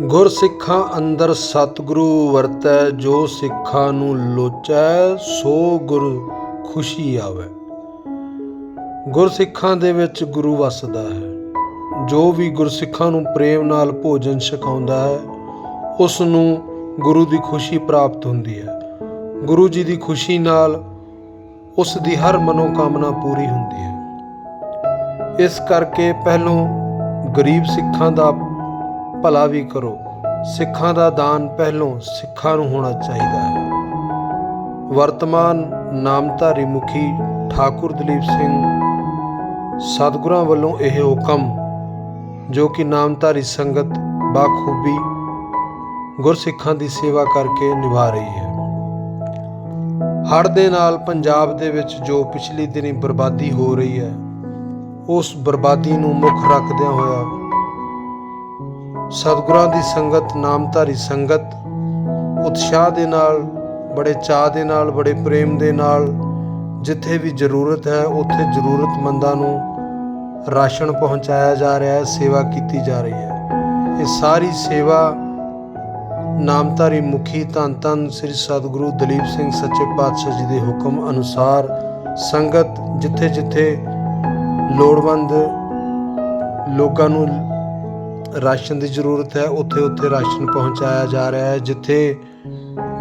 ਗੁਰ ਸਿੱਖਾਂ ਅੰਦਰ ਸਤਿਗੁਰੂ ਵਰਤੈ, ਜੋ ਸਿੱਖਾਂ ਨੂੰ ਲੋਚੈ, ਸੋ ਗੁਰ ਖੁਸ਼ੀ ਆਵੇ। ਗੁਰ ਸਿੱਖਾਂ ਦੇ ਵਿੱਚ ਗੁਰੂ ਵਸਦਾ ਹੈ। ਜੋ ਵੀ ਗੁਰਸਿੱਖਾਂ ਨੂੰ ਪ੍ਰੇਮ ਨਾਲ ਭੋਜਨ ਛਕਾਉਂਦਾ ਹੈ, ਉਸ ਨੂੰ ਗੁਰੂ ਦੀ ਖੁਸ਼ੀ ਪ੍ਰਾਪਤ ਹੁੰਦੀ ਹੈ। ਗੁਰੂ ਜੀ ਦੀ ਖੁਸ਼ੀ ਨਾਲ ਉਸ ਦੀ ਹਰ ਮਨੋਕਾਮਨਾ ਪੂਰੀ ਹੁੰਦੀ ਹੈ। ਇਸ ਕਰਕੇ ਪਹਿਲੋਂ ਗਰੀਬ ਸਿੱਖਾਂ ਦਾ ਭਲਾ ਵੀ ਕਰੋ। ਸਿੱਖਾਂ ਦਾ ਦਾਨ ਪਹਿਲੋਂ ਸਿੱਖਾਂ ਨੂੰ ਹੋਣਾ ਚਾਹੀਦਾ ਹੈ। ਵਰਤਮਾਨ ਨਾਮਧਾਰੀ ਮੁਖੀ ਠਾਕੁਰ ਦਲੀਪ ਸਿੰਘ ਸਤਿਗੁਰਾਂ ਵੱਲੋਂ ਇਹ ਹੁਕਮ, ਜੋ ਕਿ ਨਾਮਧਾਰੀ ਸੰਗਤ ਬਾਖੂਬੀ ਗੁਰਸਿੱਖਾਂ ਦੀ ਸੇਵਾ ਕਰਕੇ ਨਿਭਾ ਰਹੀ ਹੈ। ਹੜ੍ਹ ਦੇ ਨਾਲ ਪੰਜਾਬ ਦੇ ਵਿੱਚ ਜੋ ਪਿਛਲੀ ਦਿਨੀ ਬਰਬਾਦੀ ਹੋ ਰਹੀ ਹੈ, ਉਸ ਬਰਬਾਦੀ ਨੂੰ ਮੁੱਖ ਰੱਖਦਿਆਂ ਹੋਇਆ ਸਤਿਗੁਰਾਂ ਦੀ ਸੰਗਤ, ਨਾਮਧਾਰੀ ਸੰਗਤ, ਉਤਸ਼ਾਹ ਦੇ ਨਾਲ, ਬੜੇ ਚਾਅ ਦੇ ਨਾਲ, ਬੜੇ ਪ੍ਰੇਮ ਦੇ ਨਾਲ, ਜਿੱਥੇ ਵੀ ਜ਼ਰੂਰਤ ਹੈ, ਉੱਥੇ ਜ਼ਰੂਰਤਮੰਦਾਂ ਨੂੰ ਰਾਸ਼ਨ ਪਹੁੰਚਾਇਆ ਜਾ ਰਿਹਾ ਹੈ, ਸੇਵਾ ਕੀਤੀ ਜਾ ਰਹੀ ਹੈ। ਇਹ ਸਾਰੀ ਸੇਵਾ ਨਾਮਧਾਰੀ ਮੁਖੀ ਧੰਨ ਧੰਨ ਸ੍ਰੀ ਸਤਿਗੁਰੂ ਦਲੀਪ ਸਿੰਘ ਸੱਚੇ ਪਾਤਸ਼ਾਹ ਜੀ ਦੇ ਹੁਕਮ ਅਨੁਸਾਰ ਸੰਗਤ ਜਿੱਥੇ ਜਿੱਥੇ ਲੋੜਵੰਦ ਲੋਕਾਂ ਨੂੰ ਰਾਸ਼ਨ ਦੀ ਜ਼ਰੂਰਤ ਹੈ, ਉੱਥੇ ਉੱਥੇ ਰਾਸ਼ਨ ਪਹੁੰਚਾਇਆ ਜਾ ਰਿਹਾ ਹੈ, ਜਿੱਥੇ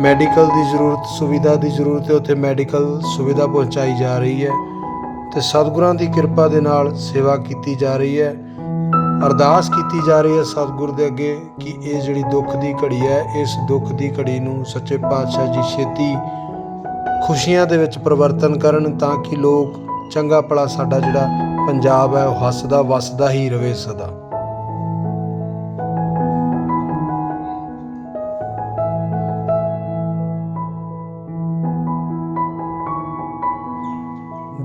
ਮੈਡੀਕਲ ਦੀ ਜ਼ਰੂਰਤ, ਸੁਵਿਧਾ ਦੀ ਜ਼ਰੂਰਤ ਹੈ, ਉੱਥੇ ਮੈਡੀਕਲ ਸੁਵਿਧਾ ਪਹੁੰਚਾਈ ਜਾ ਰਹੀ ਹੈ ਤੇ ਸਤਿਗੁਰਾਂ ਦੀ ਕਿਰਪਾ ਦੇ ਨਾਲ ਸੇਵਾ ਕੀਤੀ ਜਾ ਰਹੀ ਹੈ। ਅਰਦਾਸ ਕੀਤੀ ਜਾ ਰਹੀ ਹੈ ਸਤਿਗੁਰ ਦੇ ਅੱਗੇ ਕਿ ਇਹ ਜਿਹੜੀ ਦੁੱਖ ਦੀ ਘੜੀ ਹੈ, ਇਸ ਦੁੱਖ ਦੀ ਘੜੀ ਨੂੰ ਸੱਚੇ ਪਾਤਸ਼ਾਹ ਜੀ ਛੇਤੀ ਖੁਸ਼ੀਆਂ ਦੇ ਵਿੱਚ ਪਰਿਵਰਤਨ ਕਰਨ ਤਾਂ ਕਿ ਲੋਕ ਚੰਗਾ ਭਲਾ ਸਾਡਾ ਜਿਹੜਾ ਪੰਜਾਬ ਹੈ, ਉਹ ਹੱਸਦਾ, ਵਸਦਾ ਹੀ ਰਵੇ ਸਦਾ।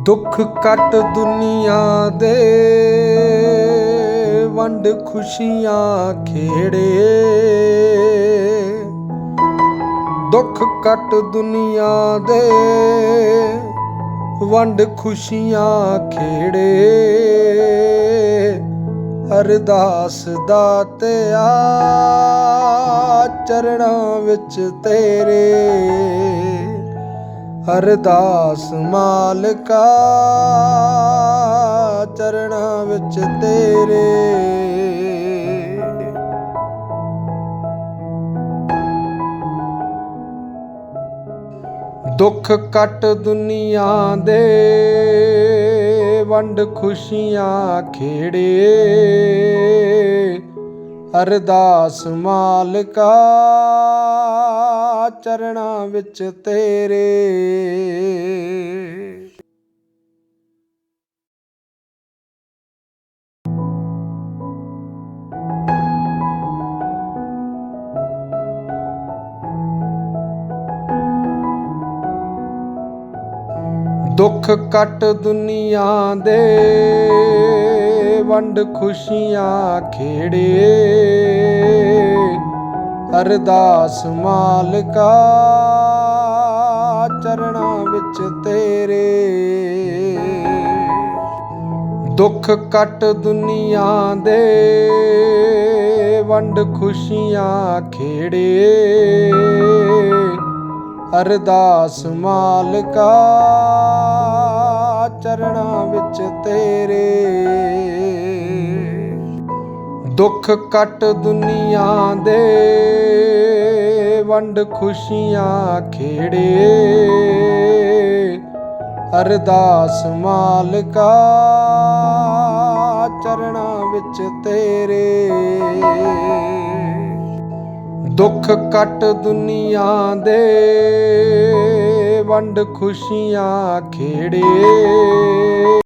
ਦੁੱਖ ਕੱਟ ਦੁਨੀਆ ਦੇ, ਵੰਡ ਖੁਸ਼ੀਆਂ ਖੇੜੇ। ਦੁੱਖ ਕੱਟ ਦੁਨੀਆ ਦੇ, ਵੰਡ ਖੁਸ਼ੀਆਂ ਖੇੜੇ। ਅਰਦਾਸ ਦਾਤਿਆ ਚਰਣਾ ਵਿੱਚ ਤੇਰੇ। ਅਰਦਾਸ ਮਾਲਕਾ ਚਰਣਾ ਵਿੱਚ ਤੇਰੇ। ਦੁੱਖ ਕੱਟ ਦੁਨੀਆ ਦੇ ਵੰਡ ਖੁਸ਼ੀਆਂ ਖੇੜੇ। ਅਰਦਾਸ ਮਾਲਕਾ ਚਰਣਾ ਵਿੱਚ ਤੇਰੇ। ਦੁੱਖ ਕੱਟ ਦੁਨੀਆ ਦੇ ਵੰਡ ਖੁਸ਼ੀਆਂ ਖੇੜੇ। ਅਰਦਾਸ ਮਾਲਕਾ ਚਰਣਾ ਵਿੱਚ ਤੇਰੇ। ਦੁੱਖ ਕੱਟ ਦੁਨੀਆ ਦੇ, ਵੰਡ ਖੁਸ਼ੀਆਂ ਖੇੜੇ। ਅਰਦਾਸ ਮਾਲਕਾ ਚਰਣਾ ਵਿੱਚ ਤੇਰੇ। ਦੁੱਖ ਕੱਟ ਦੁਨੀਆ ਦੇ ਵੰਡ ਖੁਸ਼ੀਆਂ ਖੇੜੇ। ਅਰਦਾਸ ਮਾਲਕਾ ਚਰਣਾ ਵਿੱਚ ਤੇਰੇ। ਦੁੱਖ ਕੱਟ ਦੁਨੀਆ ਦੇ, ਵੰਡ ਖੁਸ਼ੀਆਂ ਖੇੜੇ।